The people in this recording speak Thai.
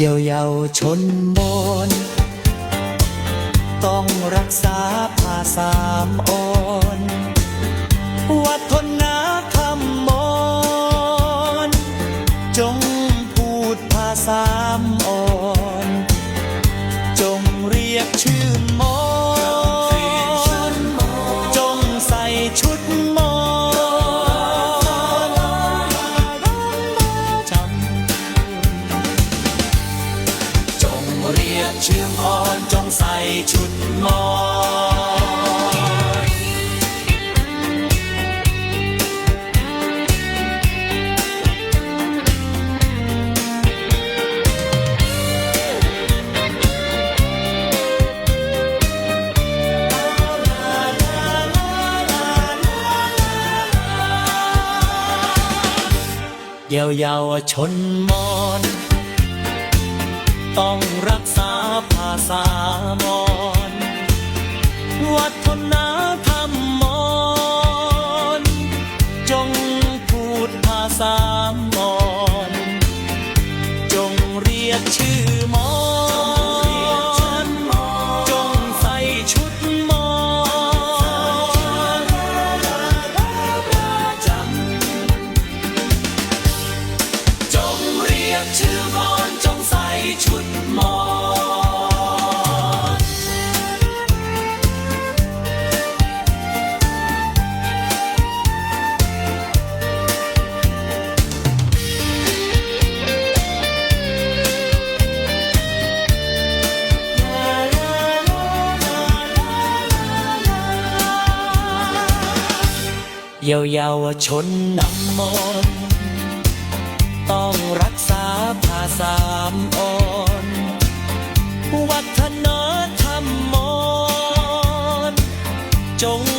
เยาเยาชนบน ต้องรักษาภาสามอ่อนวัฒนธรรมมนจงพูดภาษามอ่อน จงเรียกชื่อมอน เรียกชื่อมอนจงใส่ชุดมอนเยาวเยาวชนมอน ต้องรักษาภาษามอน วัฒนธรรมมอน จงพูดภาษามอน จงเรียกชื่อ เยาวเยาวชนนำมนต์ต้องรักษาภาษามอ่อนวัฒนธรรมมอนจง